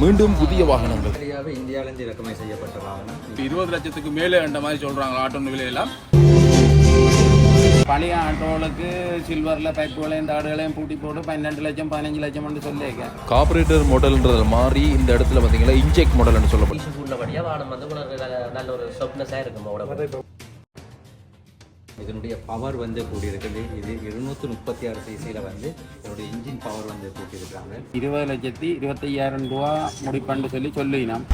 மீண்டும் புதிய வாகனங்கள். இந்தியாவிலிருந்து இறக்குமதி செய்யப்பட்ட வாகனம். இருபது லட்சத்துக்கு மேலே என்ற மாதிரி சொல்கிறாங்க ஆட்டோ விலையெல்லாம். பழைய ஆட்டோவுக்கு சில்வரில் பைப்புகளையும் தாடுகளையும் பூட்டி போட்டு பன்னெண்டு லட்சம் பதினஞ்சு லட்சம் சொல்லியிருக்கேன். கார்பரேட்டர் மாடல்ன்றது மாறி இந்த இடத்துல பார்த்தீங்கன்னா இன்ஜெக்ட் மாடல்னு சொல்லப்படும். உள்ளபடியாக வானம் வந்து நல்ல- நல்ல ஒரு சொப்னஸாக இருக்கும் உடம்பு இதனுடைய பவர் வந்து கூடியிருக்குது. இது இருநூற்றி முப்பத்தி ஆறு சிசியில் வந்து இதனுடைய இன்ஜின் பவர் வந்து கூட்டியிருக்காங்க இருபது லட்சத்தி இருபத்தையாயிரம் ரூபா முடிப்பண்டு சொல்லி சொல்லினோம்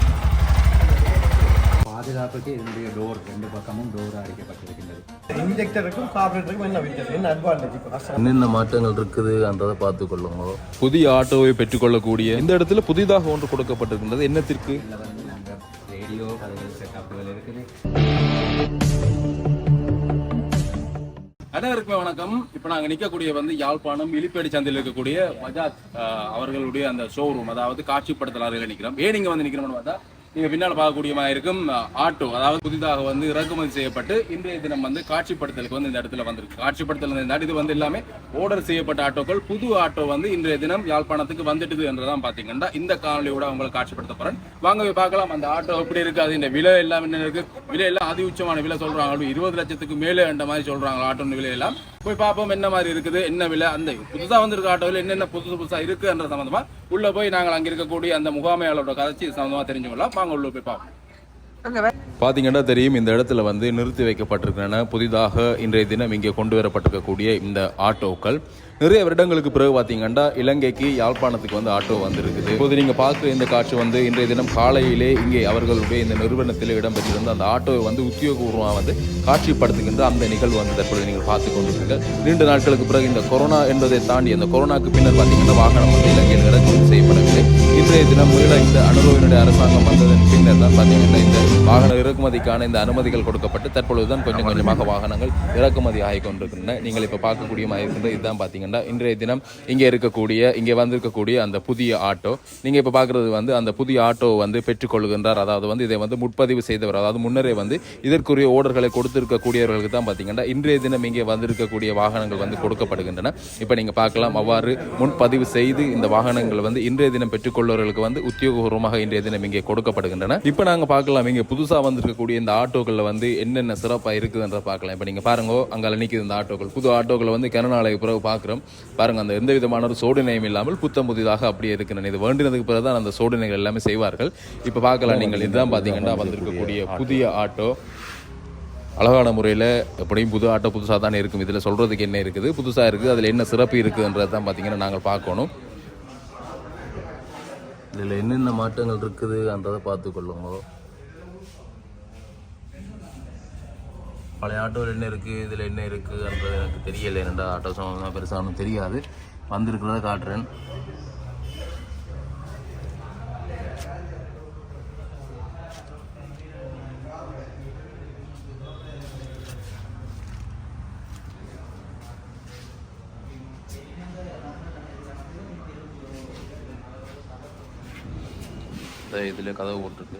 பாதுகாப்புக்கு இதனுடைய டோர் ரெண்டு பக்கமும் டோர் அடிக்கப்பட்டிருக்கின்றது. இன்ஜெக்டருக்கும் கார்பரேட்டருக்கும் என்ன வித்தியாசம்? என்ன அட்வான்டேஜ் என்னென்ன மாற்றங்கள் இருக்குதுன்றதை பார்த்து கொள்ளுங்க. புதிய ஆட்டோவை பெற்றுக்கொள்ளக்கூடிய இந்த இடத்துல புதிதாக ஒன்று கொடுக்கப்பட்டிருக்கின்றது. என்னத்திற்கு? அனைவருக்குமே வணக்கம். இப்போ நாங்கள் நிற்கக்கூடிய வந்து யாழ்ப்பாணம் இலிப்பேடி சந்தையில் இருக்கக்கூடிய பஜாஜ் அவர்களுடைய அந்த ஷோரூம் அதாவது காட்சிப்படுத்தலாறு அறையில் நிற்கிறோம் ஏன் நீங்கள் வந்து நிற்கிறோம்னு பார்த்தா நீங்கள் பின்னால் பார்க்கக்கூடிய இருக்கும் ஆட்டோ. அதாவது புதிதாக வந்து இறக்குமதி செய்யப்பட்டு இன்றைய தினம் வந்து காட்சிப்படுத்தலுக்கு வந்து இந்த இடத்துல வந்திருக்கு. காட்சிப்படுத்தல் இந்த இது வந்து எல்லாமே ஆர்டர் செய்யப்பட்ட ஆட்டோக்கள். புது ஆட்டோ வந்து இன்றைய தினம் யாழ்ப்பாணத்துக்கு வந்துட்டுது என்றதான் பார்த்தீங்கன்னா இந்த காணொலியோட உங்களுக்கு காட்சிப்படுத்த போகிறேன் வாங்க போய் பார்க்கலாம். அந்த ஆட்டோ எப்படி இருக்கு அது இந்த விலை எல்லாம் என்ன இருக்கு? விலை எல்லாம் அதி உச்சமான விலை சொல்கிறாங்க இருபது லட்சத்துக்கு மேலே என்ற மாதிரி சொல்கிறாங்க ஆட்டோ விலை எல்லாம். போய் பார்ப்போம் என்ன மாதிரி இருக்குது என்ன விலை. அந்த புதுசாக வந்திருக்க ஆட்டோவில் என்னென்ன புதுசு புதுசாக இருக்குன்ற சம்மந்தமாக உள்ள போய் நாங்கள் அங்க இருக்கக்கூடிய அந்த முகாமையாளரோட கதைச்சி சம்பந்தமா தெரிஞ்சுக்கலாம் வாங்க உள்ள போய் பார்ப்போம். பார்த்தீங்கன்னா தெரியும் இந்த இடத்துல வந்து நிறுத்தி வைக்கப்பட்டிருக்கின்றன. புதிதாக இன்றைய தினம் இங்கே கொண்டு வரப்பட்டிருக்கக்கூடிய இந்த ஆட்டோக்கள். நிறைய வருடங்களுக்கு பிறகு பார்த்தீங்கன்னா இலங்கைக்கு யாழ்ப்பாணத்துக்கு வந்து ஆட்டோ வந்திருக்குது. இப்போது நீங்கள் பார்க்குற இந்த காட்சி வந்து இன்றைய தினம் காலையிலே இங்கே அவர்களுடைய இந்த நிறுவனத்தில் இடம்பெற்றிருந்த அந்த ஆட்டோவை வந்து உத்தியோகபூர்வமாக வந்து காட்சிப்படுத்துகின்ற அந்த நிகழ்வு வந்து தற்பொழுது நீங்கள் பார்த்து கொண்டிருக்கீங்க நீண்ட நாட்களுக்கு பிறகு இந்த கொரோனா என்பதை தாண்டி அந்த கொரோனாக்கு பின்னர் பார்த்தீங்கன்னா வாகனம் வந்து இலங்கையில் இறக்குமதி செய்யப்படவில்லை. இன்றைய தினம் மீள இந்த அனுபவினுடைய அரசாங்கம் வந்ததன் பின்னர் தான் பார்த்தீங்கன்னா இந்த வாகன இறக்குமதிக்கான இந்த அனுமதிகள் கொடுக்கப்பட்டு தற்பொழுது தான் கொஞ்சம் கொஞ்சமாக வாகனங்கள் இறக்குமதி ஆகி கொண்டிருக்கின்றன. நீங்கள் இப்போ பார்க்கக்கூடிய மாதிரி இருக்கின்ற இதுதான் பார்த்தீங்கன்னா இன்றைய தினம் இங்கே இருக்கக்கூடிய இங்கே வந்திருக்கக்கூடிய அந்த புதிய ஆட்டோ. நீங்கள் இப்போ பார்க்குறது வந்து அந்த புதிய ஆட்டோ வந்து பெற்றுக்கொள்கின்றார் அதாவது வந்து இதை வந்து முன்பதிவு செய்தவர். அதாவது முன்னரே வந்து இதற்குரிய ஓர்டர்களை கொடுத்திருக்கக்கூடியவர்களுக்கு தான் பார்த்தீங்கன்னா இன்றைய தினம் இங்கே வந்திருக்கக்கூடிய வாகனங்கள் வந்து கொடுக்கப்படுகின்றன. இப்போ நீங்கள் பார்க்கலாம் அவ்வாறு முன்பதிவு செய்து இந்த வாகனங்கள் வந்து இன்றைய தினம் பெற்றுக்கொள்வர்களுக்கு வந்து உத்தியோகபூர்வமாக இன்றைய தினம் இங்கே கொடுக்கப்படுகின்றன. இப்போ நாங்கள் பார்க்கலாம் இங்கே புதுசாக வந்திருக்கக்கூடிய இந்த ஆட்டோக்களில் வந்து என்னென்ன சிறப்பாக இருக்குதுன்ற பார்க்கலாம் இப்போ நீங்கள் பாருங்க அங்கே நிற்கிது இந்த ஆட்டோக்கள். புது ஆட்டோக்களை வந்து கிண பிறகு பார்க்குறோம் பாருங்க அந்த எந்த விதமான ஒரு சோடினையும் இல்லாமல் புத்தம் புதிதாக அப்படியே இருக்கிறது இது வேண்டினதுக்கு பிறகு தான் அந்த சோதனைகள் எல்லாமே செய்வார்கள். இப்போ பார்க்கலாம் நீங்கள் இதுதான் பார்த்தீங்கன்னா வந்திருக்கக்கூடிய புதிய ஆட்டோ. அழகான முறையில் எப்படியும் புது ஆட்டோ புதுசாக தானே இருக்கும். இதில் சொல்கிறதுக்கு என்ன இருக்குது? புதுசாக இருக்குது. அதில் என்ன சிறப்பு இருக்குதுன்றது தான் பார்த்தீங்கன்னா நாங்கள் பார்க்கணும். இதில் என்னென்ன மாற்றங்கள் இருக்குதுன்றதை பார்த்து பழைய ஆட்டோவில் என்ன இருக்குது இதில் என்ன இருக்குதுன்றது எனக்கு தெரியலை. ரெண்டா ஆட்டோ சம்மந்தமாக பெருசாக ஒன்றும் தெரியாது. வந்திருக்கிறத காட்டுறேன். இதில் கதவு போட்டிருக்கு.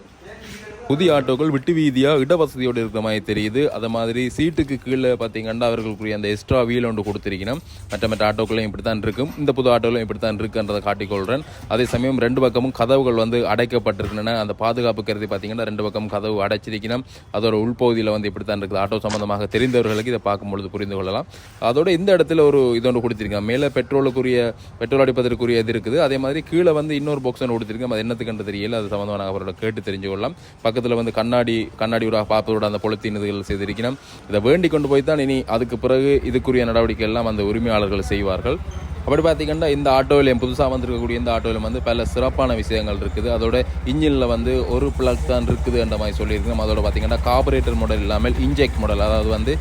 புதிய ஆட்டோக்கள் விட்டு வீதியாக இடவசதியோடு இருக்கிற மாதிரி தெரியுது. அதை மாதிரி சீட்டுக்கு கீழே பார்த்தீங்கன்னா அவர்களுக்குரிய அந்த எக்ஸ்ட்ரா வீல் ஒன்று கொடுத்துருக்கணும். மற்ற மற்ற ஆட்டோக்களையும் இப்படி தான் இருக்கும். இந்த புது ஆட்டோலையும் இப்படி தான் இருக்குன்றதை காட்டிக்கொள்கிறேன் அதே சமயம் ரெண்டு பக்கமும் கதவுகள் வந்து அடைக்கப்பட்டிருக்கின்றன. அந்த பாதுகாப்பு கருதி பார்த்தீங்கன்னா ரெண்டு பக்கமும் கதவு அடைச்சிருக்கணும். அதோட உள்பகுதியில் வந்து இப்படி தான் இருக்குது. ஆட்டோ சம்மந்தமாக தெரிந்தவர்களுக்கு இதை பார்க்கும்பொழுது புரிந்து கொள்ளலாம். அதோட இந்த இடத்துல ஒரு இது ஒன்று மேலே பெட்ரோலுக்குரிய பெட்ரோல் அடிப்பதற்குரிய இது இருக்குது. அதே மாதிரி கீழே வந்து இன்னொரு பாக்ஸ் ஒன்று கொடுத்துருக்கேன். அது என்னத்துக்குன்னு தெரியல. அது சம்மந்தமாக அவரோட கேட்டு தெரிஞ்சு கொள்ளலாம் பக்கத்தில் வந்து கண்ணாடி கண்ணாடியோட பார்ப்பதோட அந்த பொலித்தீன் இதுகள் செய்திருக்கணும் இதை வேண்டி கொண்டு போய் தான் இனி அதுக்கு பிறகு இதுக்குரிய நடவடிக்கை எல்லாம் அந்த உரிமையாளர்கள் செய்வார்கள். அப்படி பார்த்தீங்கன்னா இந்த ஆட்டோவிலையும் புதுசாக வந்திருக்கக்கூடிய இந்த ஆட்டோவிலும் வந்து பல சிறப்பான விஷயங்கள் இருக்குது. அதோட இன்ஜினில் வந்து ஒரு பிளக் தான் இருக்குது என்ற மாதிரி சொல்லியிருக்கோம் அதோட பார்த்தீங்கன்னா கார்பரேட்டர் மாடல் இல்லாமல் இன்ஜெக்ட் மாடல் அதாவது வந்து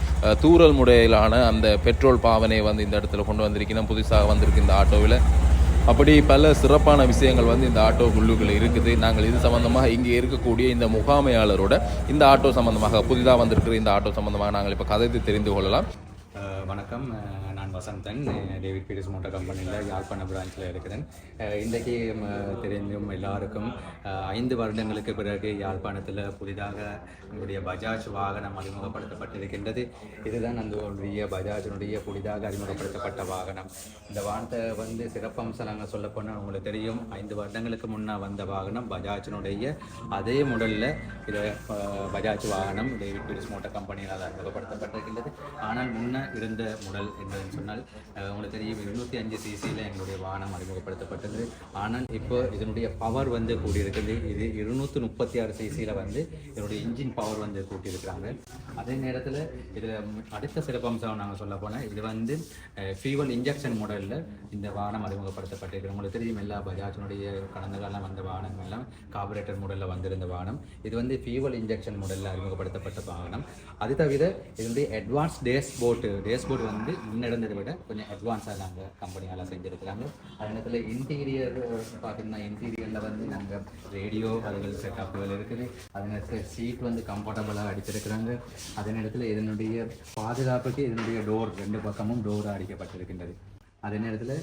தூரல் முறையிலான அந்த பெட்ரோல் பாவனையை வந்து இந்த இடத்துல கொண்டு வந்திருக்கணும் புதுசாக வந்திருக்கு இந்த ஆட்டோவில். அப்படி பல சிறப்பான விஷயங்கள் வந்து இந்த ஆட்டோ குழுக்கள் இருக்குது. நாங்கள் இது சம்பந்தமாக இங்கே இருக்கக்கூடிய இந்த முகாமையாளரோட இந்த ஆட்டோ சம்பந்தமாக புதிதாக வந்திருக்கிற இந்த ஆட்டோ சம்பந்தமாக நாங்கள் இப்போ கதைத்து தெரிந்து கொள்ளலாம். வணக்கம். வசந்தன் டேவிட் பீட்டர்ஸ் மோட்டார் கம்பெனியில் யாழ்ப்பாண பிரான்ச்சில் இருக்கிறேன். இன்றைக்கு தெரிந்தும் எல்லாருக்கும் ஐந்து வருடங்களுக்கு பிறகு யாழ்ப்பாணத்தில் புதிதாக நம்முடைய பஜாஜ் வாகனம் அறிமுகப்படுத்தப்பட்டிருக்கின்றது. இதுதான் அந்த உடைய பஜாஜினுடைய புதிதாக அறிமுகப்படுத்தப்பட்ட வாகனம். இந்த வாகனத்தை வந்து சிறப்பம்சம் நாங்கள் சொல்லப்போனால் உங்களுக்கு தெரியும். ஐந்து வருடங்களுக்கு முன்னே வந்த வாகனம் பஜாஜினுடைய அதே முடலில் இது பஜாஜ் வாகனம் டேவிட் பீட்டர்ஸ் மோட்டார் கம்பெனியில் அறிமுகப்படுத்தப்பட்டிருக்கின்றது. ஆனால் முன்னே இருந்த முடல் என்பதுன்னு சொன்னால் உங்களுக்கு தெரியும் இருநூற்றி அஞ்சு சிசியில் எங்களுடைய வாகனம் அறிமுகப்படுத்தப்பட்டது. ஆனால் இப்போ இதனுடைய பவர் வந்து கூடியிருக்குது இது இருநூற்றி முப்பத்தி ஆறு சிசியில் வந்து இதனுடைய இன்ஜின் பவர் வந்து கூட்டியிருக்கிறாங்க. அதே நேரத்தில் இதில் அடுத்த சிறப்பம்சம் நாங்கள் சொல்ல போனால் இது வந்து ஃபியூவல் இன்ஜெக்ஷன் மாடலில் இந்த வாகனம் அறிமுகப்படுத்தப்பட்டிருக்கு. உங்களுக்கு தெரியும் எல்லா பஜாஜினுடைய கடந்த காலம் வந்த வாகனங்கள் எல்லாம் கார்பரேட்டர் மாடலில் வந்திருந்த வாகனம் இது வந்து ஃபியூவல் இன்ஜெக்ஷன் மாடலில் அறிமுகப்படுத்தப்பட்ட வாகனம் அது தவிர இதனுடைய advance dashboard dashboard வந்து முன்னெடுந்ததை விட கொஞ்சம் அட்வான்ஸாக நாங்கள் கம்பெனியால் செஞ்சுருக்கிறாங்க அதே நேரத்தில் இன்டீரியர் பார்த்தீங்கன்னா இன்டீரியரில் வந்து நாங்கள் ரேடியோ அதுகள் செட்டப்புகள் இருக்குது. அதே நேரத்தில் சீட் வந்து கம்ஃபர்டபுளாக அடிச்சிருக்கிறாங்க. அதே நேரத்தில் இதனுடைய பாதுகாப்புக்கு இதனுடைய டோர் ரெண்டு பக்கமும் டோர் அடிக்கப்பட்டிருக்கின்றது. அதே நேரத்தில்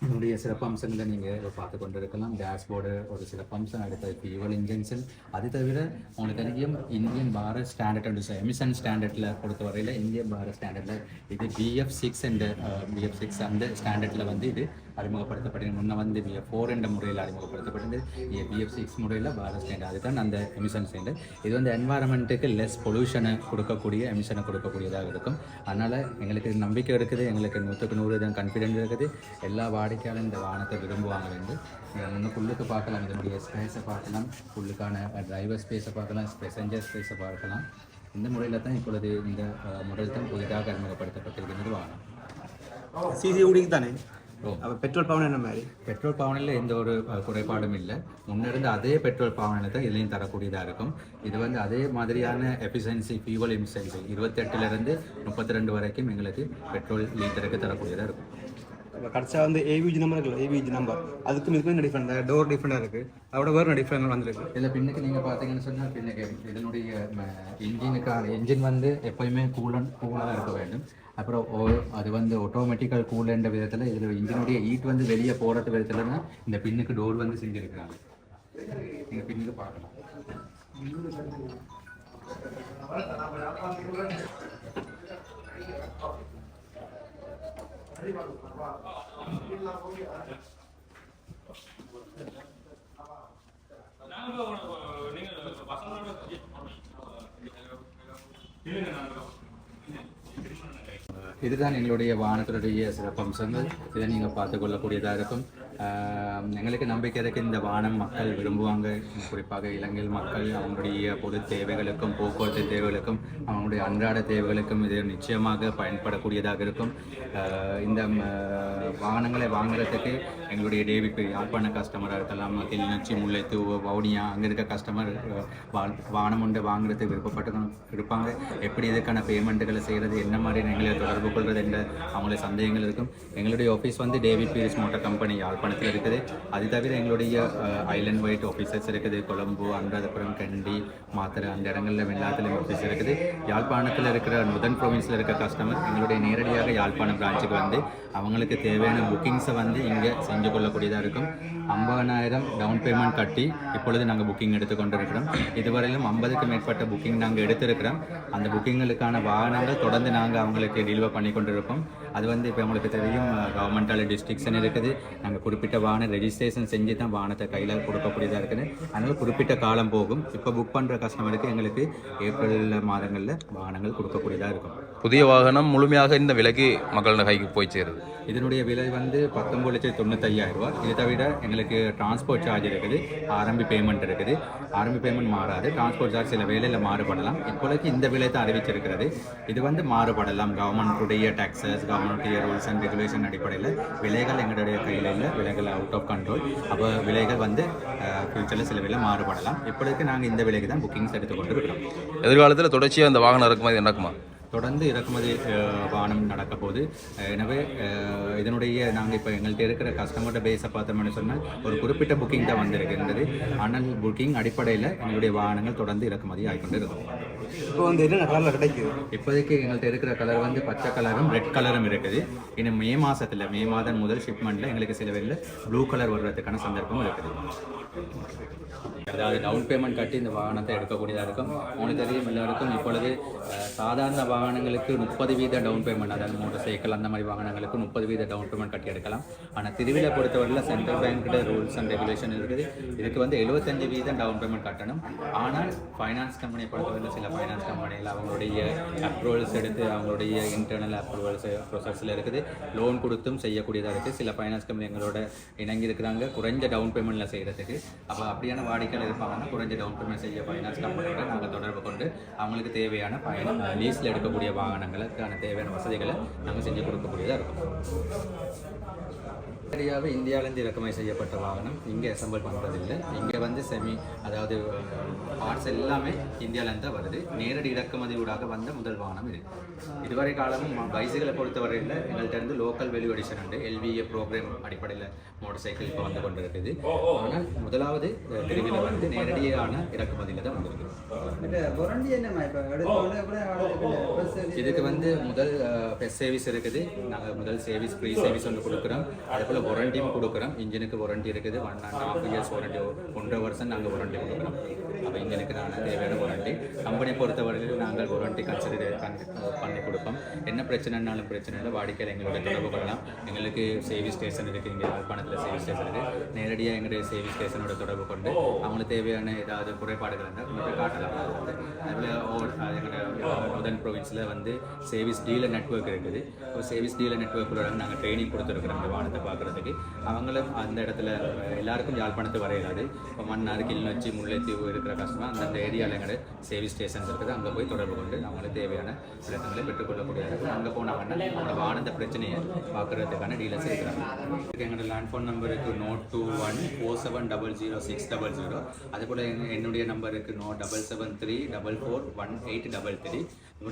இதனுடைய சிறப்பம்சங்களை நீங்கள் பார்த்து கொண்டு இருக்கலாம் டேஷ்போர்டு ஒரு சிறப்பம்சம் அடுத்தது ஃபியூவல் இன்ஜென்ஷன் அது தவிர உங்களுக்கு தெரியும் Indian Bharat standard and emission ஸ்டாண்டர்டில் பொறுத்தவரையில் இந்தியன் பாரத் ஸ்டாண்டர்டில் இது BF six and BF six அந்த ஸ்டாண்டர்டில் வந்து இது அறிமுகப்படுத்தப்பட்டது. முன்ன வந்து பிஎஃப் ஃபோர் என்ற முறையில் அறிமுகப்படுத்தப்பட்டது. பிஎஃப் சிக்ஸ் முறையில் பாரத் ஸ்டாண்டர்ட் அதுதான் அந்த எமிஷன் ஸ்டாண்டர்ட் இது வந்து என்வாரன்மெண்ட்டுக்கு லெஸ் பொல்யூஷனை கொடுக்கக்கூடிய எமிஷனை கொடுக்கக்கூடியதாக இருக்கும். அதனால் எங்களுக்கு நம்பிக்கை இருக்குது. எங்களுக்கு நூற்றுக்கு நூறு தான் கான்ஃபிடென்ட் இருக்குது. எல்லா வாடிக்கையாளரும் இந்த வாகனத்தை விரும்புவாங்க வந்து நீங்கள் புல்லுக்கு பார்க்கலாம். இதனுடைய ஸ்பேஸை பார்க்கலாம். புல்லுக்கான டிரைவர் ஸ்பேஸை பார்க்கலாம். பேசஞ்சர் ஸ்பேஸை பார்க்கலாம். இந்த முறையில் தான் இப்பொழுது இந்த முறையில் தான் புதிதாக அறிமுகப்படுத்தப்பட்டிருக்கிறது வாகனம் சிசி தானே? அப்போ பெட்ரோல் பவன் என்ன மாதிரி? பெட்ரோல் பவனில் எந்த ஒரு குறைபாடும் இல்லை. முன்னிருந்த அதே பெட்ரோல் பவனில் தான் இதுலேயும் தரக்கூடியதாக இருக்கும். இது வந்து அதே மாதிரியான எஃபிஷியன்சி ஃபியூவல் எஃபிஷியன்சி இருபத்தெட்டுலேருந்து முப்பத்தி ரெண்டு வரைக்கும் எங்களுக்கு பெட்ரோல் லிட்டருக்கு தரக்கூடியதாக இருக்கும். இப்போ கடைசியாக வந்து ஏவிஜி நம்பர் இருக்குல்ல ஏவிஜி நம்பர் அதுக்கும் இதுக்கும் டிஃப்ரெண்ட் டோர் டிஃப்ரெண்டாக இருக்குது அதோட வேறு டிஃப்ரெண்ட் வந்துருக்கு இதில் பின்னுக்கு நீங்கள் பார்த்தீங்கன்னு சொன்னால் பின்னுக்கு இதனுடைய இன்ஜினுக்கான இன்ஜின் வந்து எப்போயுமே கூலன் கூலாக இருக்க வேண்டும். அப்புறம் ஓ- அது வந்து ஆட்டோமேட்டிக்கல் கூலன்ற விதத்தில் இதில் இன்ஜினுடைய ஈட் வந்து வெளியே போகிறது விதத்தில் தான் இந்த பின்னுக்கு டோர் வந்து செஞ்சுருக்கிறாங்க நீங்கள் பின்னுக்கு பார்க்கலாம். இதுதான் எங்களுடைய வானத்தினுடைய சிறப்பம்சங்கள். இதை நீங்கள் பார்த்து கொள்ளக்கூடியதாக இருக்கும் எங்களுக்கு நம்பிக்கை இருக்கு இந்த வானம் மக்கள் விரும்புவாங்க. குறிப்பாக இலங்கையில் மக்கள் அவங்களுடைய பொது தேவைகளுக்கும் போக்குவரத்து தேவைகளுக்கும் அவங்களுடைய அன்றாட தேவைகளுக்கும் இது நிச்சயமாக பயன்படக்கூடியதாக இருக்கும். இந்த வாகனங்களை வாங்குறதுக்கு எங்களுடைய டேவிட் யாழ்ப்பாண கஸ்டமராக இருக்கலாம் கிளிநொச்சி முல்லைத்தூவு வவுனியா அங்கே இருக்க கஸ்டமர் வாகனம் ஒன்று வாங்குறதுக்கு விருப்பப்பட்டு இருப்பாங்க. எப்படி இதுக்கான பேமெண்ட்டுகளை செய்கிறது என்ன மாதிரி எங்களை தொடர்பு கொள்வது என்ற அவங்களுடைய சந்தேகங்கள் இருக்கும். எங்களுடைய ஆஃபீஸ் வந்து டேவிட் பீரிஸ் மோட்டார் கம்பெனி யாழ்ப்பாணத்தில் இருக்குது. அது தவிர எங்களுடைய ஐலண்ட் ஒயிட் ஆஃபீஸர்ஸ் இருக்குது. கொழம்பு அனுராதபுரம் கண்டி மாத்திரை அந்த இடங்களில் எல்லாத்துலேயும் ஆஃபீஸ் இருக்குது. யாழ்ப்பாணத்தில் இருக்கிற முதன் ப்ரொவின்ஸில் இருக்க கஸ்டமர் எங்களுடைய நேரடியாக யாழ்ப்பாணம் பிரான்ச்சுக்கு வந்து அவங்களுக்கு தேவையான புக்கிங்ஸை வந்து இங்கே செஞ்சு கொள்ளக்கூடியதாக இருக்கும். ஐம்பதனாயிரம் டவுன் பேமெண்ட் கட்டி இப்பொழுது நாங்கள் புக்கிங் எடுத்துக்கொண்டு இருக்கிறோம் இதுவரையிலும் ஐம்பதுக்கு மேற்பட்ட புக்கிங் நாங்கள் எடுத்திருக்கிறோம். அந்த புக்கிங்களுக்கான வாகனங்கள் தொடர்ந்து நாங்கள் அவங்களுக்கு டெலிவர் பண்ணி கொண்டிருக்கோம். அது வந்து இப்போ உங்களுக்கு தெரியும் கவர்மெண்டால் டிஸ்ட்ரிக்ஷன் இருக்குது. நாங்கள் குறிப்பிட்ட வாகனம் ரெஜிஸ்ட்ரேஷன் செஞ்சு தான் வாகனத்தை கையில் கொடுக்கக்கூடியதாக இருக்குது. அதனால் குறிப்பிட்ட காலம் போகும். இப்போ புக் பண்ணுற கஸ்டமருக்கு எங்களுக்கு ஏப்ரல் மாதங்களில் வாகனங்கள் கொடுக்கக்கூடியதாக இருக்கும். புதிய வாகனம் முழுமையாக இந்த விலைக்கு மக்களோட கைக்கு போய் சேருது. இதனுடைய விலை வந்து பத்தொம்பது லட்சத்தி தொண்ணூத்தையாயிரம் ரூபாய். இது தவிர எங்களுக்கு டிரான்ஸ்போர்ட் சார்ஜ் இருக்குது ஆரம்பி பேமெண்ட் இருக்குது. ஆரம்பி பேமெண்ட் மாறாது டிரான்ஸ்போர்ட் சார்ஜ் சில வேலையில் மாறுபடலாம். இப்போதைக்கு இந்த விலை தான் அறிவிச்சிருக்கிறது. இது வந்து மாறுபடலாம். கவர்மெண்ட்டுடைய டாக்ஸஸ் கவர்மெண்ட்டுடைய ரூல்ஸ் அண்ட் ரெகுலேஷன் அடிப்படையில் விலைகள் எங்களுடைய கையில் இல்லை விலைகள் அவுட் ஆஃப் கண்ட்ரோல் அப்போ விலைகள் வந்து ஃபியூச்சரில் சில விலை மாறுபடலாம். இப்போதைக்கு நாங்கள் இந்த விலைக்கு தான் புக்கிங்ஸ் எடுத்துக்கொண்டு இருக்கிறோம் எதிர்காலத்தில் தொடர்ச்சியாக இந்த வாகனம் இறக்குமதி நடக்குமா? தொடர்ந்து இறக்குமதி வானம் வாகனம் நடக்க போகுது எனவே இதனுடைய நாங்கள் இப்போ எங்கள்கிட்ட இருக்கிற கஸ்டமர்கிட்ட பேஸை பார்த்தோம்னு சொன்னால் ஒரு குறிப்பிட்ட புக்கிங் தான் வந்திருக்கின்றது. ஆனால் புக்கிங் அடிப்படையில் எங்களுடைய வாகனங்கள் தொடர்ந்து இறக்குமதி ஆகிக்கொண்டு இருக்கும். இப்போ வந்து என்னென்ன கலரில் கிடைக்குது? இப்போதைக்கு எங்கள்கிட்ட இருக்கிற கலர் வந்து பச்சை கலரும் ரெட் கலரும் இருக்குது. இன்னும் மே மாதத்தில் மே மாதம் முதல் ஷிப்மெண்ட்டில் எங்களுக்கு சில வேலையில் ப்ளூ கலர் வர்றதுக்கான சந்தர்ப்பம் இருக்குது. அதாவது டவுன் பேமெண்ட் கட்டி இந்த வாகனத்தை எடுக்கக்கூடியதாக இருக்கும். உங்களுக்கு தெரியும் எல்லாருக்கும் இப்பொழுது சாதாரண வாகனங்களுக்கு முப்பது வீத டவுன் பேமெண்ட் அதாவது மோட்டர் சைக்கிள் அந்த மாதிரி வாகனங்களுக்கு முப்பது வீத டவுன் பேமெண்ட் கட்டி எடுக்கலாம். ஆனால் திருவிழா பொறுத்தவரையில் சென்ட்ரல் பேங்க்கோட ரூல்ஸ் அண்ட் ரெகுலேஷன் இருக்குது. இதுக்கு வந்து எழுபத்தஞ்சு வீதம் டவுன் பேமெண்ட் கட்டணும். ஆனால் ஃபைனான்ஸ் கம்பெனியை பொறுத்தவரையில் சில ஃபைனான்ஸ் கம்பெனியில் அவங்களுடைய அப்ரூவல்ஸ் எடுத்து அவங்களுடைய இன்டர்னல் அப்ரூவல்ஸ் ப்ரொசஸில் இருக்குது. லோன் கொடுத்தும் செய்யக்கூடியதாக இருக்குது சில ஃபைனான்ஸ் கம்பெனி எங்களோட இணங்கி இருக்கிறாங்க. குறைஞ்ச டவுன் பேமெண்ட்டில் செய்கிறதுக்கு அப்போ அப்படியான வாடிக்கையாளர் இருப்பாங்கன்னா குறைஞ்ச டவுன் பேமெண்ட் செய்ய ஃபைனான்ஸ் கம்பெனியோட நாங்கள் தொடர்பு கொண்டு அவங்களுக்கு தேவையான பயணம் லீஸில் எடுக்கக்கூடிய வாகனங்களுக்கான தேவையான வசதிகளை நாங்கள் செஞ்சு கொடுக்கக்கூடியதாக இருக்கும். சரியாக இந்தியாவிலேருந்து இறக்குமதி செய்யப்பட்ட வாகனம் இங்கே அசம்பிள் பண்ணுறதில்லை இங்கே வந்து செமி அதாவது பார்ட்ஸ் எல்லாமே இந்தியாவிலேருந்து தான் வருது. நேரடி இறக்குமதி ஊடாக வந்த முதல் வாகனம் இது. இதுவரை காலமும் பைசுகளை பொறுத்தவரையில் எங்கள்கிட்ட இருந்து லோக்கல் வேல்யூ அடிஷன் உண்டு. எல்விஏ ப்ரோக்ராம் அடிப்படையில் மோட்டர் சைக்கிள் இப்போ வந்து கொண்டு இருக்குது ஆனால் முதலாவது திருவிழா வந்து நேரடியான இறக்குமதியில் தான் வந்திருக்கு இதுக்கு வந்து முதல் பெஸ்ட் சர்வீஸ் இருக்குது. நாங்கள் முதல் சர்வீஸ் ஃப்ரீ சர்வீஸ் ஒன்று கொடுக்குறோம். அதே போல் வாரண்டியும் கொடுக்குறோம். இன்ஜினுக்கு வாரண்டி இருக்குது. One and half years warranty ஒன்றரை வருஷம் நாங்கள் வாரண்டி கொடுக்குறோம். அப்போ இன்ஜினுக்கு நாங்கள் தேவையான வாரண்டி கம்பெனி பொறுத்தவரையில் நாங்கள் வாரண்டி கன்சிடர் பண்ணி கொடுப்போம். என்ன பிரச்சனைனாலும் பிரச்சனை இல்லை. வாடிக்கையில் எங்களோட தொடர்பு கொள்ளலாம். எங்களுக்கு சேவிங் ஸ்டேஷன் இருக்குது இங்கே யாழ்ப்பாணத்தில் சேவிங் ஸ்டேஷன் இருக்குது நேரடியாக எங்களுடைய சேவிங் ஸ்டேஷனோட தொடர்பு கொண்டு அவங்களுக்கு தேவையான ஏதாவது குறைபாடுகள் இருந்தால் காட்டலாம். அதில் எங்களோட ப்ரொவின்ஸில் வந்து சேவிஸ் டீலர் நெட்ஒர்க் இருக்குது. ஒரு சேவிஸ் டீலர் நெட்ஒர்க்கில் நாங்கள் ட்ரைனிங் கொடுத்துருக்குறோம். இந்த வாகனத்தை பார்க்குறதுக்கு அவங்களும் அந்த இடத்துல எல்லாருக்கும் யாழ்ப்பாணத்து வரையிலாது இப்போ மன்னார் கிளிநொச்சி முல்லைத்தீவு இருக்கிற கஷ்டமாக அந்தந்த ஏரியாவில் எங்களோட சேவிஸ் ஸ்டேஷன்ஸ் இருக்குது. அங்கே போய் தொடர்பு கொண்டு அவங்களுக்கு தேவையான விளக்கங்களை பெற்றுக்கொள்ளக்கூடியதாக இருக்கும் அங்கே போனாங்கன்னா அவங்களோட ஆனந்த பிரச்சனையை பார்க்குறதுக்கான டீலர்ஸ் இருக்கிறாங்க. எங்களோட லேண்ட் ஃபோன் நம்பருக்கு note two one four seven double zero six double zero அதே போல் என்னுடைய நம்பருக்கு no double seven three double four one eight double three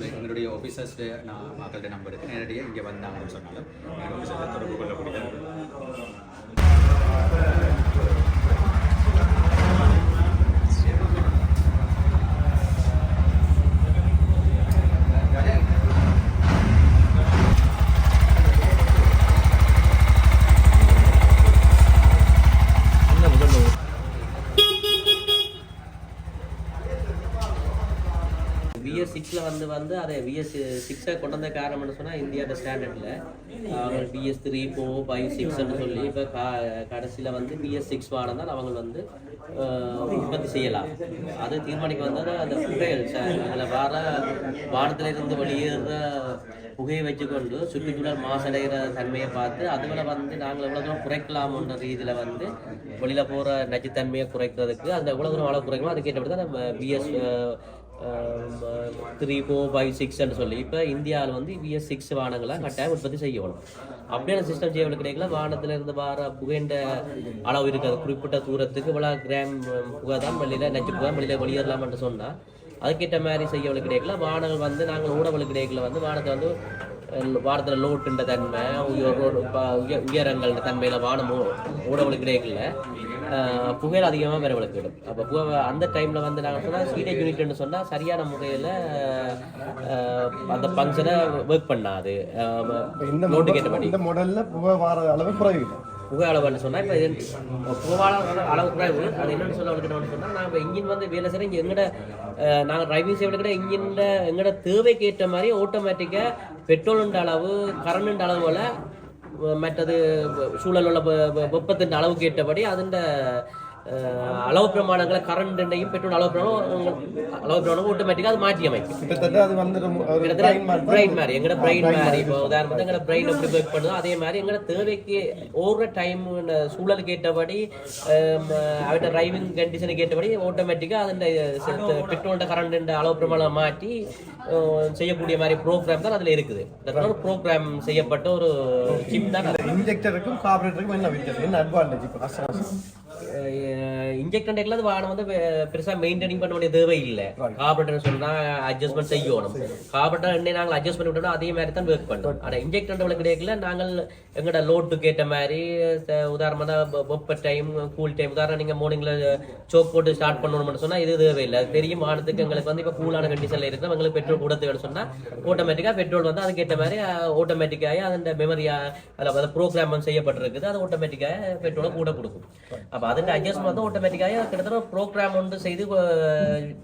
எங்களுடைய ஆஃபீஸர்ஸ் நான் மக்கள்கிட்ட இருக்குது நேரடியாக இங்கே வந்தாங்கன்னு சொன்னாலும் ஆஃபீஸர்ஸை தொடர்பு கொள்ளக்கூடிய இருக்கும் விஎஸ் சிக்ஸில் வந்து வந்து அதை விஎஸ் சிக்ஸை கொண்டு வந்த காரணம்னு சொன்னால் இந்தியாவோட ஸ்டாண்டர்டில் அவங்க பிஎஸ் த்ரீ ஃபோர் ஃபைவ் சிக்ஸ்ன்னு சொல்லி இப்போ கா கடைசியில் வந்து பிஎஸ் சிக்ஸ் வாகனம் அவங்க வந்து உற்பத்தி செய்யலாம். அது தீர்மானிக்க வந்தால் அந்த புகைகள் அதில் வர வாரத்தில் இருந்து வெளியேற புகையை வச்சுக்கொண்டு சுற்றுச்சூழல் மாசடைகிற தன்மையை பார்த்து அதுகளை வந்து நாங்கள் எவ்வளோ தூரம் குறைக்கலாம்ன்ற ரீதியில் வந்து வெளியில் போகிற நச்சுத்தன்மையை குறைக்கிறதுக்கு அந்த எவ்வளோ தூரம் அளவு குறைக்கணும் அதுக்கேற்றபடி தான் நம்ம பிஎஸ் த்ரீ ஃபோர் ஃபைவ் சிக்ஸ்ன்னு சொல்லி. இப்போ இந்தியாவில் வந்து விஎஸ் சிக்ஸ் வாகனங்களை கட்டாயம் உற்பத்தி செய்யணும் அப்படியான சிஸ்டம் செய்யறது கிடைக்கல வானத்தில் இருந்து வர புகைண்ட அளவு இருக்காது குறிப்பிட்ட தூரத்துக்கு இவ்வளோ கிராம் புகை தான் வெளியில் நச்சு புகை வெளியில் வெளியேறலாம்னு சொன்னால் அதுக்கேற்ற மாதிரி செய்யவளுக்கு கிடைக்கல வானங்கள் வந்து நாங்கள் ஊடகங்களுக்கு கிடைக்கல வந்து வானத்தை வந்து வாரத்தில் லோட்டுன்ற தன்மை உயரங்கள் தன்மையில் வானம் ஊடகங்களுக்கு கிடைக்கல புகையில் அதிகமாக வரவளுக்கு விடும் அப்போ புகை அந்த டைமில் வந்து நாங்கள் சொன்னால் சீடேஜ் யூனிட்னு சொன்னால் சரியான முறையில் அந்த ஃபங்க்ஷனை ஒர்க் பண்ணாது. இந்த லோட்டு கேட்டபடி இந்த மாடல்ல புகை வார அளவு குறைவு. புகை அளவுன்னு சொன்னால் இப்போ இது புகைவாள அளவு குறைவு. அது என்னென்னு சொல்ல அவளுக்கு சொன்னால் நாங்கள் இன்ஜின் வந்து வேலை செய்கிற இங்கே எங்கட நாங்கள் டிரைவிங் செய்வது கூட இன்ஜின்ல எங்கட தேவைக்கு ஏற்ற மாதிரி ஆட்டோமேட்டிக்காக பெட்ரோலுன்ற அளவு கரண்ட்டுன்ற அளவு போல் மற்றது சூழல் உள்ள வெப்பத்தின் அளவுக்கு ஏற்றபடி அதிண்ட அளவு பிரமாணங்களை கரண்ட்டையும் பெட்ரோல் அளவு பிரமாணம் அளவு பிரமாணம் ஆட்டோமேட்டிக்காக அது மாற்றி அமைக்கும். கிட்டத்தட்ட அது வந்து பிரெயின் மாதிரி எங்கட பிரெயின் மாதிரி. இப்போ உதாரணத்துக்கு எங்கட பிரெயின் எப்படி ஒர்க் பண்ணுதோ அதே மாதிரி எங்கட தேவைக்கு ஓடுற டைம் சூழலுக்கு ஏற்றபடி அவட்ட டிரைவிங் கண்டிஷனுக்கு ஏற்றபடி ஆட்டோமேட்டிக்காக அந்த பெட்ரோல்ட கரண்ட் அளவு பிரமாணம் மாற்றி செய்யக்கூடிய மாதிரி ப்ரோக்ராம் தான் அதில் இருக்குது. ஒரு ப்ரோக்ராம் செய்யப்பட்ட ஒரு சிப் தான். இன்ஜெக்டருக்கும் கார்பரேட்டருக்கும் என்ன வித்தியாசம்? என்ன அட்வான்டேஜ் இப்போ? Yeah. கஸ்டமர்ஸ் இன்ஜெக்ட் டேக்ல அது வாகனம் வந்து பெ- பெருசா மெயின்டைனிங் பண்ண வேண்டிய தேவை இல்லை. கார்பரேட்டர் சொன்னா அட்ஜஸ்ட்மெண்ட் செய்யணும். கார்பரேட்டர் என்ன நாங்கள் அட்ஜஸ்ட் பண்ணி விட்டோம்னா அதே மாதிரி தான் ஒர்க் பண்ணும். ஆனா இன்ஜெக்ட் டேக்ல கிடைக்கல. நாங்கள் எங்களோட லோட்டுக்கு ஏற்ற மாதிரி ச- உதாரணமா தான் வெப்ப டைம் கூல் டைம் உதாரணம் நீங்க மார்னிங்ல சோக் போட்டு ஸ்டார்ட் பண்ணணும்னு சொன்னா இது தேவையில்லை. அது தெரியும் வாகனத்துக்கு எங்களுக்கு வந்து இப்போ கூலான கண்டிஷன்ல இருக்கு எங்களுக்கு பெட்ரோல் கூட தேவைன்னு சொன்னா ஆட்டோமேட்டிக்கா பெட்ரோல் வந்து அதுக்கேற்ற மாதிரி ஆட்டோமேட்டிக்காக அந்த மெமரியா அதில் ப்ரோக்ராம் செய்யப்பட்டிருக்குது. அது ஆட்டோமேட்டிக்காக பெட்ரோலை கூட கொடுக்கும். அப்ப அதுக்கு அட்ஜஸ்ட் வந்து ஆட்டோமேட்டிக்காக கிட்டத்தட்ட ப்ரோக்ராம் ஒன்று செய்து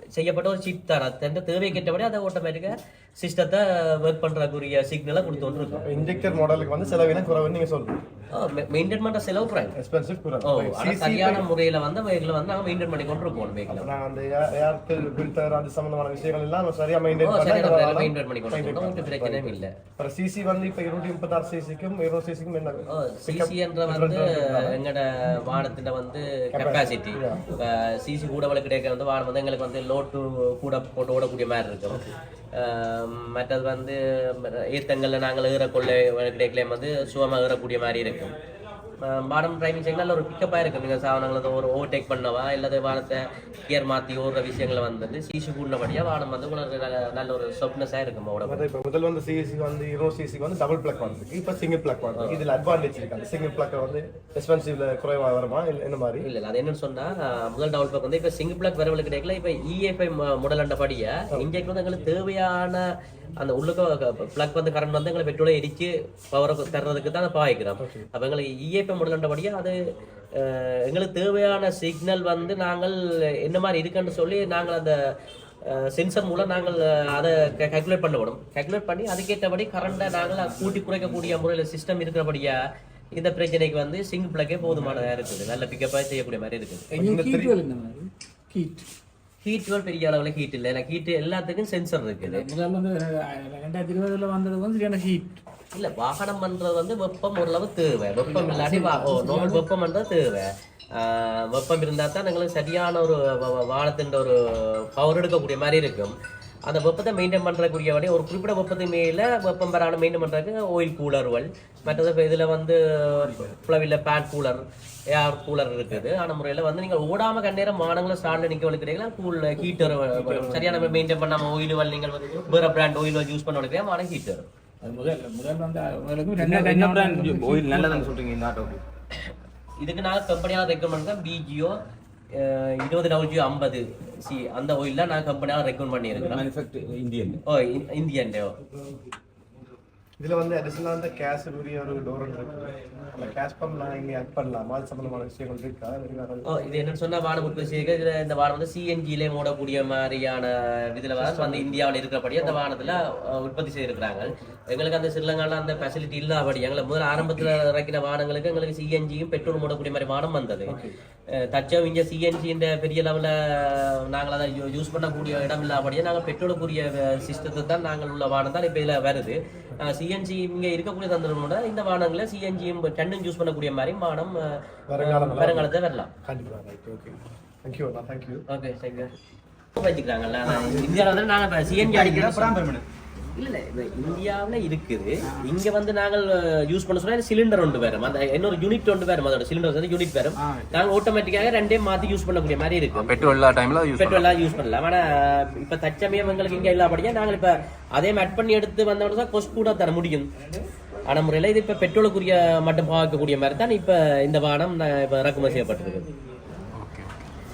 செய்யப்பட்ட ஒரு சிப் தான். அது தந்த தேவைக்கேற்றபடி அதை ஆட்டோமேட்டிக்காக சிஸ்டத்தை ஒர்க் பண்றதுக்குரிய சிக்னலை கொடுத்து இருக்கும் இன்ஜெக்டர் மாடலுக்கு வந்து செலவினம் குறைவுன்னு நீங்க சொல்லுங்க. மெயின்டைன் பண்ற செலவு குறையும் எக்ஸ்பென்சிவ் ஓ குறைவு ஆனா சரியான முறையில வந்து வெஹிக்கிள் வந்து நாங்கள் மெயின்டைன் பண்ணி கொண்டு இருப்போம் நான் அந்த ஏர்- ஏர்டெல் ஃபில்டர் அது சம்பந்தமான விஷயங்கள் எல்லாம் நம்ம சரியா ஓ மெயின்டைன் பண்ணா மெயின்டைன் பண்ணி கொண்டு உங்களுக்கு பிரச்சனையும் இல்லை. அப்புறம் சிசி வந்து இப்ப இருநூற்றி முப்பத்தாறு சிசிக்கும் இருநூறு சிசிக்கும் என்ன? சிசின்ற வந்து எங்களோட வாகனத்தின் வந்து கெப்பாசிட்டி சிசி கூட வள கிடைக்க வந்து வாகனம் வந்து எங்களுக்கு வந்து லோட்டு கூட போட்டு ஓடக்கூடிய மாதிரி இருக்கும். மற்றது வந்து ஈர்த்தங்களில் நாங்கள் ஏறக்கொள்ள கிடைக்கல வந்து சுகமாக ஏறக்கூடிய மாதிரி இருக்கும். வானம் டிரைவிங் சிக்னல் ஒரு பிக்கப்பாக இருக்கு. நீங்கள் சாதனங்களை ஒரு ஓவர்டேக் பண்ணவா இல்லாத வானத்தை கியர் மாற்றி ஓடுற விஷயங்களை வந்து சிசி கூடினபடியாக வானம் வந்து உங்களுக்கு நல்ல- ஒரு சொப்னஸாக இருக்கும் அதான் இப்ப முதல் வந்து சிசி வந்து இருநூறு சிசிக்கு வந்து டபுள் பிளக் வந்து இப்ப சிங்கிள் பிளக் வந்து இதுல அட்வான்டேஜ் இருக்கு. அந்த சிங்கிள் பிளக் வந்து எக்ஸ்பென்சிவ்ல குறைவா வருமா இல்ல என்ன மாதிரி? இல்ல அது என்னன்னு சொன்னா அஹ், முதல் டவுல் பேக் வந்து இப்ப சிங்கிள் பிளாக் வரவங்களுக்கு கிடைக்கல. இப்ப E இஎஃப்ஐ மாடல் அண்டபடியா இன்ஜெக்ட் வந்து எங்களுக்கு தேவையான அந்த உள்ளுக்க பிளக் வந்து கரண்ட் வந்து எங்களை பெட்ரோலை எரிச்சு பவரை தர்றதுக்கு தான் அதை பாய்க்கிறோம் அப்ப எங்களுக்கு E இஎஃப்ஐ மாடல் அண்டபடியா அது எங்களுக்கு தேவையான சிக்னல் வந்து நாங்கள் என்ன மாதிரி இருக்குன்னு சொல்லி நாங்கள் அந்த சென்சர் மூலம் நாங்கள் அதை கால்குலேட் பண்ணப்படும் கால்குலேட் பண்ணி அதுக்கேற்றபடி கரண்டை நாங்கள் கூட்டி குறைக்கக்கூடிய முறையில் சிஸ்டம் இருக்கிறபடியா இந்த பிரச்சனைக்கு வந்து சிங்கிள் பிளக்கே போதுமானதாக இருக்குது. நல்ல பிக்கப்பாக செய்யக்கூடிய மாதிரி இருக்குது. ஹீட் வேல் பெரிய அளவில் ஹீட் இல்லை. எனக்கு ஹீட் எல்லாத்துக்கும் சென்சர் இருக்குது. வந்து ரெண்டாயிரத்தி இருபதுல வந்தது வந்து சரியான ஹீட் இல்ல வாகனம் பண்றது வந்து வெப்பம் ஓரளவு தேவை. வெப்பம் இல்லாட்டி ஓ வெப்பம் பண்றது தேவை. ஆஹ் வெப்பம் இருந்தா தான் எங்களுக்கு சரியான ஒரு வ- வ- வாகனத்தின் ஒரு பவர் எடுக்கக்கூடிய மாதிரி இருக்கும். அந்த வெப்பத்தை மெயின்டைன் பண்றக்கூடிய வழி ஒரு குறிப்பிட்ட வெப்பத்துக்கு மேல வெப்பம் பெறான மெயின்டைன் பண்றதுக்கு ஆயில் கூலர்கள் மற்றது இதுல வந்து ஃப்ளவில பேட் கூலர் ஏர் கூலர் இருக்குது. ஆன முறையில வந்து நீங்க ஓடாம கண்ணேரம் மானங்களும் ஸ்டார்ட்ல நிக்க வளர்க்குறீங்களா கூல் ஹீட்டர் சரியான மெயின்டைன் பண்ணாம ஆயில் நீங்கள் வேற பிராண்ட் ஆயில் யூஸ் பண்ண வளர்க்குறீங்க மான ஹீட்டர் அது முதல் முதல் வந்து முதலுக்கு ரெண்டாயிரத்தி ஓயில் நல்லதுன்னு சொல்றீங்க இந்த ஆட்டோக்கு இதுக்கு நான் கம்பெனியால ரெக்கமெண்ட் பிஜியோ இருபது டபிள்யூ ஐம்பது. சி அந்த ஆயில் தான் நான் கம்பெனியால ரெக்கமெண்ட் பண்ணியிருக்கிறேன். இந்தியன் ஓ இந்தியன் இதுல வந்து அடிஷனலா வந்து கேஷ் உரிய ஒரு டோர் இருக்கு. அந்த கேஷ் பம்ப் நான் இங்க ஆட் பண்ணலாமா. அது சம்பந்தமான விஷயங்கள் இருக்கா? ஓ இது என்னன்னு சொன்னா வானம் உற்பத்தி செய்ய இதுல இந்த வானம் வந்து சிஎன்ஜிலே மூடக்கூடிய மாதிரியான இதுல வந்து வந்து இந்தியாவில் இருக்கிறபடி அந்த வானத்துல உற்பத்தி செய்திருக்கிறாங்க. எங்களுக்கு அந்த ஸ்ரீலங்கால அந்த ஃபெசிலிட்டி இல்லாதபடி எங்களை முதல்ல ஆரம்பத்துல இறக்கின வானங்களுக்கு எங்களுக்கு சிஎன்ஜியும் பெட்ரோல் மூடக்கூடிய மாதிரி வானம் வந்தது. தச்சம் இங்க சிஎன்ஜின்ற பெரிய லெவல்ல நாங்கள் அதை யூஸ் பண்ணக்கூடிய இடம் இல்லாதபடியே நாங்கள் பெட்ரோலுக்குரிய சிஸ்டத்தை தான் நாங்கள் உள்ள வானம் தான் இப்போ இதில் வருது. சிஎன்ஜி இங்க இருக்கக்கூடிய தந்திரமோட இந்த வானங்களை சிஎன்ஜியும் ரெண்டும் யூஸ் பண்ணக்கூடிய மாதிரி வானம் அஹ், வருங்காலம் வருங்காலத்தை வரலாம். கண்டிப்பா right okay thank you Anna. Thank you okay thank you வச்சுக்கிறாங்கல்ல இந்தியாவில் வந்து நாங்கள் சிஎன்ஜி அடிக்கிறோம். இல்ல இந்தியாவுல இருக்குது. இங்க வந்து நாங்கள் யூஸ் பண்ண சொன்னா சிலிண்டர் ஒன்று வரும் அந்த இன்னொரு யூனிட் ஒன்று வரும் அதோட சிலிண்டர் வந்து யூனிட் வரும் நாங்க ஆட்டோமேட்டிக்காக ரெண்டே மாத்தி யூஸ் பண்ணக்கூடிய மாதிரி இருக்கு. பெட்ரோல் டைம்ல யூஸ் பெட்ரோல் யூஸ் பண்ணலாம். ஆனா இப்ப தற்சமயம் எங்களுக்கு இங்க இல்லாமடியா நாங்கள் இப்ப அதே ஆட் பண்ணி எடுத்து வந்தோட தான் கொஸ்ட் கூட தர முடியும். ஆன முறையில இது இப்ப பெட்ரோலுக்குரிய மட்டும் பார்க்கக்கூடிய மாதிரி தான் இப்ப இந்த வானம் நான் இப்ப இறக்குமதி செய்யப்பட்டிருக்கு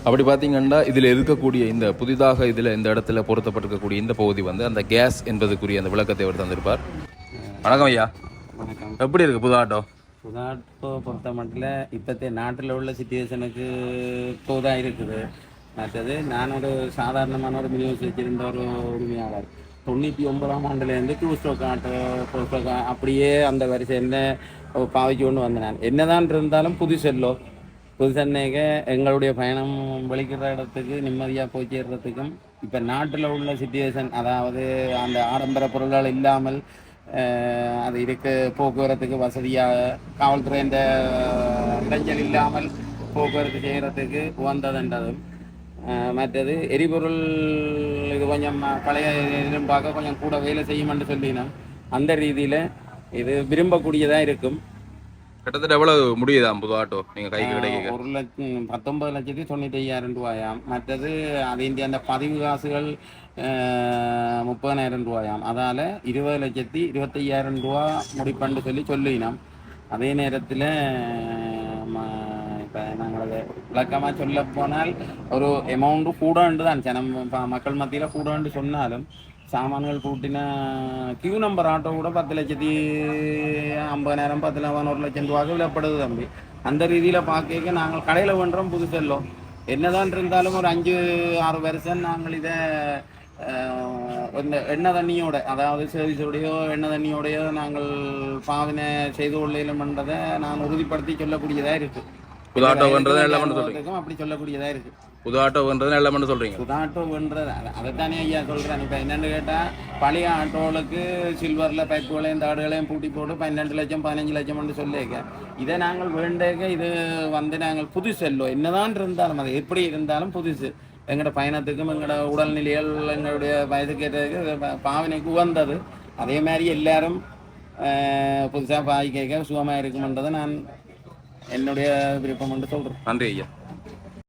அப்படி பார்த்தீங்கன்னா இதில் இருக்கக்கூடிய இந்த புதிதாக இதில் இந்த இடத்துல பொருத்தப்பட்டிருக்கக்கூடிய இந்த பகுதி வந்து அந்த கேஸ் என்பதுக்குரிய அந்த விளக்கத்தை அவர் தந்திருப்பார். வணக்கம் ஐயா. வணக்கம். எப்படி இருக்கு புது ஆட்டோ? புதாட்டோ பொறுத்த மட்டும் இப்போத்தைய நாட்டில் உள்ள சுச்சுவேஷனுக்கு இப்போதான் இருக்குது. மற்றது நான் ஒரு சாதாரணமான ஒரு மினிமம் வச்சிருந்த ஒரு உரிமையாளர். தொண்ணூற்றி ஒன்பதாம் ஆண்டுலேருந்து two stroke auto four stroke அப்படியே அந்த வரிசை என்ன பாவிச்சு கொண்டு வந்தேன் நான். என்னதான் இருந்தாலும் புது செல்லோ. புது சென்னைக்கு எங்களுடைய பயணம் வெளிக்கிற இடத்துக்கு நிம்மதியாக போய் சேர்றதுக்கும் இப்போ நாட்டில் உள்ள சுச்சுவேஷன் அதாவது அந்த ஆடம்பர பொருள்கள் இல்லாமல் அது இருக்கு போக்குவரத்துக்கு வசதியாக காவல்துறை இந்த இடைஞ்சல் இல்லாமல் போக்குவரத்து செய்கிறதுக்கு உகந்ததுன்றதும் மற்றது எரிபொருள் இது கொஞ்சம் பழைய இதுன்னு பார்க்க கொஞ்சம் கூட வேலை செய்யுமென்று சொல்லினோம். அந்த ரீதியில் இது விரும்பக்கூடியதாக இருக்கும். கிட்டத்தட்ட எவ்வளவு முடியுதாம் புது ஆட்டோ? நீங்க கைக்கு கிடைக்க ஒரு லட்சம் பத்தொன்பது லட்சத்தி தொண்ணூற்றி ஐயாயிரம் ரூபாயாம். மற்றது அது அந்த பதிவு காசுகள் அஹ், முப்பதாயிரம் ரூபாயாம். அதால் இருபது லட்சத்தி இருபத்தையாயிரம் ரூபா முடிப்பண்டு சொல்லி சொல்லினோம். அதே நேரத்தில் இப்போ நாங்கள் விளக்கமாக சொல்ல போனால் ஒரு எமௌண்ட்டு கூடண்டு தான் ஜனம் மக்கள் மத்தியில் கூடண்டு சொன்னாலும் சாமான்கள் கூட்டின கியூ நம்பர் ஆட்டோ கூட பத்து லட்சத்தி ஐம்பதாயிரம் பத்து லட்சம் ஒரு லட்சம் ரூபாய்க்கு விலைப்படுது தம்பி. அந்த ரீதியில் பார்க்க நாங்கள் கடையில் பண்ணுறோம் புது செல்லும். என்னதான் இருந்தாலும் ஒரு அஞ்சு ஆறு வருஷம் நாங்கள் இதை இந்த எண்ணெய் தண்ணியோட அதாவது சர்வீஸோடையோ எண்ணெய் தண்ணியோடையோ நாங்கள் பாவனை செய்து கொள்ளலும்ன்றதை நான் உறுதிப்படுத்தி சொல்லக்கூடியதாக இருக்குது அப்படி சொல்லக்கூடியதாக இருக்குது புது ஆட்டோன்றது எல்லாம் பண்ண சொல்றீங்க புதாட்டோன்றது அதைத்தானே ஐயா சொல்கிறேன் இப்போ என்னென்னு கேட்டால் பழைய ஆட்டோவுக்கு சில்வரில் பைப்புகளையும் தாடுகளையும் பூட்டி போட்டு பன்னெண்டு லட்சம் பதினஞ்சு லட்சம்னு சொல்லியிருக்க. இதை நாங்கள் வேண்டேக்க இது வந்து நாங்கள் புதுசு செல்லும் என்னதான் இருந்தாலும் அது எப்படி இருந்தாலும் புதுசு எங்களோட பயணத்துக்கும் எங்களோட உடல்நிலைகள் எங்களுடைய வயதுக்கேற்றதுக்கு பாவனைக்கு உகந்தது அதே மாதிரி எல்லாரும் புதுசாக பாய் கேட்க சுகமாக இருக்குமென்றதை நான் என்னுடைய விருப்பம் என்று சொல்கிறேன் நன்றி ஐயா.